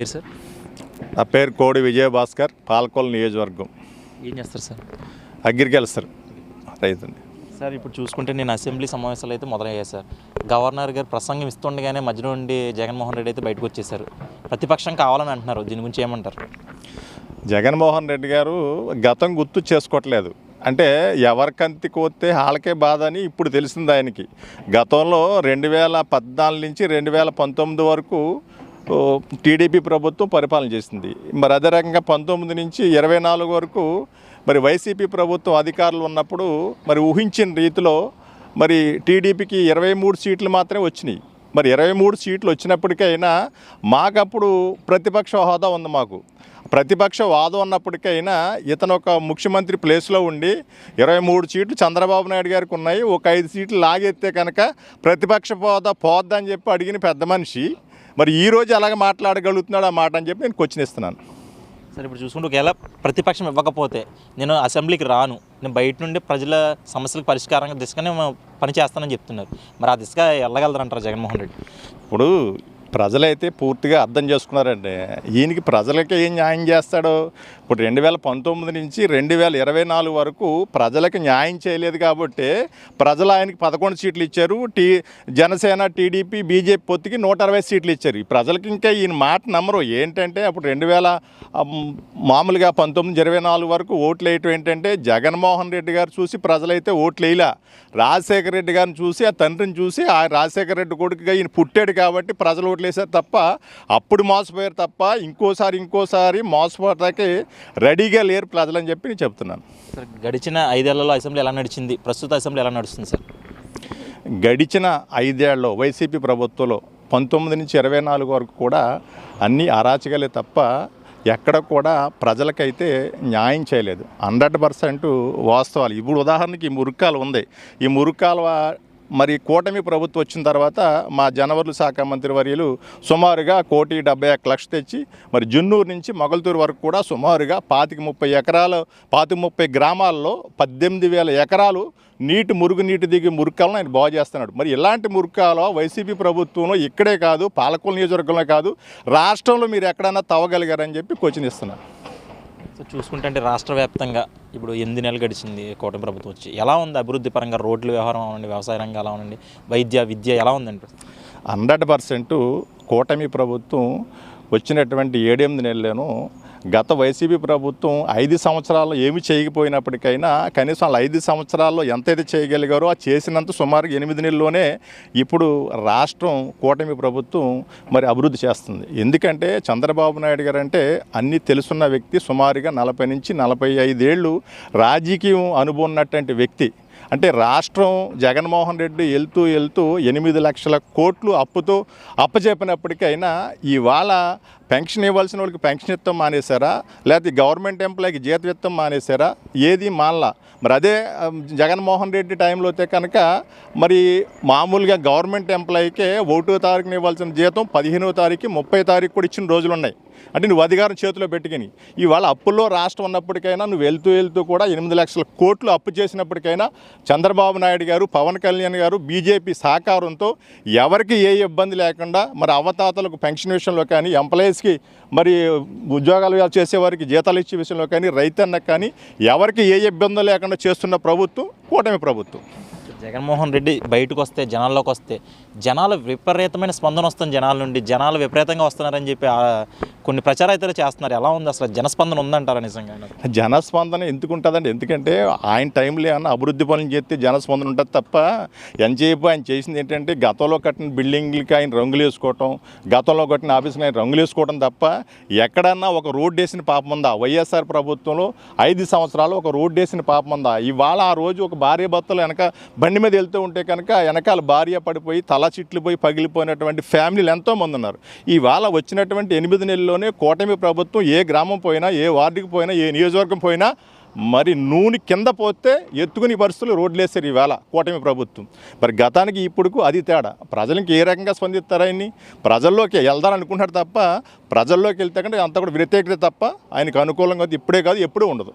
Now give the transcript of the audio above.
పేరు సార్? నా పేరు కోడి విజయభాస్కర్ పాలకొల్ నియోజకవర్గం. ఏం చేస్తారు సార్? అగ్రికల్చర్ రైతుని. సార్ ఇప్పుడు చూసుకుంటే నేను అసెంబ్లీ సమావేశాలు అయితే మొదలయ్యాయి సార్. గవర్నర్ గారు ప్రసంగం ఇస్తుండగానే మధ్యలో ఉండి జగన్మోహన్ రెడ్డి అయితే బయటకు వచ్చేసారు. ప్రతిపక్షం కావాలని అంటున్నారు. దీని గురించి ఏమంటారు? జగన్మోహన్ రెడ్డి గారు గతం గుర్తు చేసుకోవట్లేదు. అంటే ఎవరికంతి కోస్తే వాళ్ళకే బాధ అని ఇప్పుడు తెలిసింది ఆయనకి. గతంలో రెండు వేల పద్నాలుగు నుంచి రెండు వేల పంతొమ్మిది వరకు టీడీపీ ప్రభుత్వం పరిపాలన చేసింది. మరి అదే రకంగా పంతొమ్మిది నుంచి ఇరవై నాలుగు వరకు మరి వైసీపీ ప్రభుత్వం అధికారులు ఉన్నప్పుడు మరి ఊహించిన రీతిలో మరి టీడీపీకి ఇరవై మూడు సీట్లు మాత్రమే వచ్చినాయి. మరి ఇరవై మూడు సీట్లు వచ్చినప్పటికైనా మాకప్పుడు ప్రతిపక్ష హోదా ఉంది మాకు. ప్రతిపక్ష వాదం ఉన్నప్పటికైనా ఇతను ఒక ముఖ్యమంత్రి ప్లేస్లో ఉండి ఇరవై మూడు సీట్లు చంద్రబాబు నాయుడు గారికి ఉన్నాయి. ఒక ఐదు సీట్లు లాగెత్తే కనుక ప్రతిపక్ష హోదా పోద్దని చెప్పి అడిగిన పెద్ద మనిషి. మరి ఈ రోజు ఎలాగ మాట్లాడగలుగుతున్నాడు ఆ మాట అని చెప్పి నేను క్వశ్చన్ ఇస్తున్నాను. సార్ ఇప్పుడు చూసుకుంటే ఒకవేళ ప్రతిపక్షం ఇవ్వకపోతే నేను అసెంబ్లీకి రాను. నేను బయట నుండి ప్రజల సమస్యలకు పరిష్కారంగా దిశగానే పని చేస్తానని చెప్తున్నారు. మరి ఆ దిశగా వెళ్ళగలరంటారు జగన్మోహన్ రెడ్డి? ఇప్పుడు ప్రజలైతే పూర్తిగా అర్థం చేసుకున్నారండి. ఈయనకి ప్రజలకి ఏం న్యాయం చేస్తాడో? ఇప్పుడు రెండు వేల పంతొమ్మిది నుంచి రెండు వేల ఇరవై నాలుగు వరకు ప్రజలకు న్యాయం చేయలేదు కాబట్టి ప్రజలు ఆయనకి పదకొండు సీట్లు ఇచ్చారు. టీ జనసేన టీడీపీ బీజేపీ పొత్తికి నూట అరవై సీట్లు ఇచ్చారు. ఈ ప్రజలకి ఇంకా ఈయన మాట నమ్మరు. ఏంటంటే అప్పుడు రెండు వేల మామూలుగా పంతొమ్మిది ఇరవై నాలుగు వరకు ఓట్లు వేయటం ఏంటంటే జగన్మోహన్ రెడ్డి గారు చూసి ప్రజలైతే ఓట్లు వేయలా. రాజశేఖర రెడ్డి గారిని చూసి ఆ తండ్రిని చూసి ఆ రాజశేఖర రెడ్డి కొడుకుగా ఈయన పుట్టాడు కాబట్టి ప్రజలు ఓట్లు వేశారు తప్ప అప్పుడు మోసపోయారు తప్ప ఇంకోసారి ఇంకోసారి మోసపోవటానికి రెడీగా లేరు ప్రజలని చెప్పి నేను చెప్తున్నాను. సార్ గడిచిన ఐదేళ్ళలో అసెంబ్లీ ఎలా నడిచింది? ప్రస్తుత అసెంబ్లీ ఎలా నడుస్తుంది సార్? గడిచిన ఐదేళ్ళలో వైసీపీ ప్రభుత్వంలో పంతొమ్మిది నుంచి ఇరవై నాలుగు వరకు కూడా అన్ని అరాచకాలే తప్ప ఎక్కడ కూడా ప్రజలకైతే న్యాయం చేయలేదు. హండ్రెడ్ పర్సెంట్ వాస్తవాలు. ఇప్పుడు ఉదాహరణకి ఈ మురుక్కాలు ఉంది. ఈ మురుక్కాల మరి కూటమి ప్రభుత్వం వచ్చిన తర్వాత మా జనవరులు శాఖ మంత్రి వర్యులు సుమారుగా కోటి డెబ్బై ఒక్క లక్ష తెచ్చి మరి జున్నూరు నుంచి మొగల్తూరు వరకు కూడా సుమారుగా పాతిక ముప్పై ఎకరాలు పాతిక ముప్పై గ్రామాల్లో పద్దెనిమిది వేల ఎకరాలు నీటి మురుగు నీటి దిగి మురుకాలను ఆయన బాగు చేస్తున్నాడు. మరి ఇలాంటి మురుకాలో వైసీపీ ప్రభుత్వంలో ఇక్కడే కాదు పాలకొల నియోజకవర్గంలో కాదు రాష్ట్రంలో మీరు ఎక్కడైనా తవ్వగలిగారని చెప్పి క్వశ్చన్ ఇస్తున్నాను సో చూసుకుంటే అంటే రాష్ట్ర వ్యాప్తంగా ఇప్పుడు ఎనిమిది నెలలు గడిచింది కూటమి ప్రభుత్వం వచ్చి. ఎలా ఉంది? అభివృద్ధి పరంగా రోడ్ల వ్యవహారం అవ్వండి వ్యవసాయ రంగం ఎలా ఉండండి వైద్య విద్య ఎలా ఉందండి? హండ్రెడ్ పర్సెంట్ కూటమి ప్రభుత్వం వచ్చినటువంటి ఏడెనిమిది నెలలను గత వైసీపీ ప్రభుత్వం ఐదు సంవత్సరాల్లో ఏమి చేయకపోయినప్పటికైనా కనీసం వాళ్ళ ఐదు సంవత్సరాల్లో ఎంతైతే చేయగలిగారో ఆ చేసినంత సుమారు ఎనిమిది నెలల్లోనే ఇప్పుడు రాష్ట్రం కూటమి ప్రభుత్వం మరి అభివృద్ధి చేస్తుంది. ఎందుకంటే చంద్రబాబు నాయుడు గారు అంటే అన్నీ తెలుసున్న వ్యక్తి సుమారుగా నలభై నుంచి నలభై ఐదేళ్ళు రాజకీయం అనుభవం ఉన్నటువంటి వ్యక్తి. అంటే రాష్ట్రం జగన్మోహన్ రెడ్డి వెళ్తూ వెళ్తూ ఎనిమిది లక్షల కోట్లు అప్పుతో అప్పచెప్పినప్పటికైనా ఇవాళ పెన్షన్ ఇవ్వాల్సిన వాళ్ళకి పెన్షన్ ఇస్తాం మానేశారా? లేకపోతే గవర్నమెంట్ ఎంప్లాయీకి జీతం ఇస్తాం మానేశారా? ఏది మానలా? మరి అదే జగన్మోహన్ రెడ్డి టైంలో అయితే కనుక మరి మామూలుగా గవర్నమెంట్ ఎంప్లాయీకే ఒకటో తారీఖున ఇవ్వాల్సిన జీతం పదిహేనో తారీఖు ముప్పై తారీఖు కూడా ఇచ్చిన రోజులు ఉన్నాయి. అంటే నువ్వు అధికారం చేతిలో పెట్టుకుని ఇవాళ అప్పుల్లో రాష్ట్రం ఉన్నప్పటికైనా నువ్వు వెళ్తూ వెళ్తూ కూడా ఎనిమిది లక్షల కోట్లు అప్పు చేసినప్పటికైనా చంద్రబాబు నాయుడు గారు పవన్ కళ్యాణ్ గారు బీజేపీ సహకారంతో ఎవరికి ఏ ఇబ్బంది లేకుండా మరి అవతాతలకు పెన్షన్ విషయంలో కానీ ఎంప్లాయీస్కి మరి ఉద్యోగాలు చేసేవారికి జీతాలు ఇచ్చే విషయంలో కానీ రైతన్నకు కానీ ఎవరికి ఏ ఇబ్బంది లేకుండా చేస్తున్న ప్రభుత్వం కూటమి ప్రభుత్వం. జగన్మోహన్ రెడ్డి బయటకు వస్తే జనాల్లోకి వస్తే జనాలు విపరీతమైన స్పందన వస్తుంది జనాల నుండి. జనాలు విపరీతంగా వస్తున్నారని చెప్పి కొన్ని ప్రచారాయితలు చేస్తున్నారు. ఎలా ఉంది అసలు జనస్పందన ఉందంటారా నిజంగా? జనస్పందన ఎందుకు ఉంటుందండి ఎందుకంటే ఆయన టైంలో ఏమన్నా అభివృద్ధి పనులు చేస్తే జనస్పందన ఉంటుంది తప్ప ఎంతసేపు ఆయన చేసింది ఏంటంటే గతంలో కట్టిన బిల్డింగ్లకి ఆయన రంగులు వేసుకోవటం గతంలో కట్టిన ఆఫీస్కి ఆయన రంగులు వేసుకోవటం తప్ప ఎక్కడన్నా ఒక రోడ్డు వేసిన పాపం ఉందా? వైఎస్ఆర్ ప్రభుత్వంలో ఐదు సంవత్సరాలు ఒక రోడ్డు వేసిన పాపం ఉందా? ఇవాళ ఆ రోజు ఒక భార్య భర్తలు వెనక బండి మీద వెళ్తూ ఉంటే కనుక వెనకాల భార్య పడిపోయి తల చిట్లు పోయి పగిలిపోయినటువంటి ఫ్యామిలీలు ఎంతోమంది ఉన్నారు. ఇవాళ వచ్చినటువంటి ఎనిమిది నెలల్లోనే కూటమి ప్రభుత్వం ఏ గ్రామం పోయినా ఏ వార్డుకి పోయినా ఏ నియోజకవర్గం పోయినా మరి నూనె కింద పోతే ఎత్తుకుని పరిస్థితులు రోడ్లు వేస్తారు ఈవేళ కూటమి ప్రభుత్వం. మరి గతానికి ఇప్పుడుకు అది తేడా. ప్రజలకి ఏ రకంగా స్పందిస్తారని ప్రజల్లోకి వెళ్దారనుకుంటాడు తప్ప ప్రజల్లోకి వెళ్తే కంటే అంత కూడా వ్యతిరేకత తప్ప ఆయనకు అనుకూలంగా ఇప్పుడే కాదు ఎప్పుడూ ఉండదు.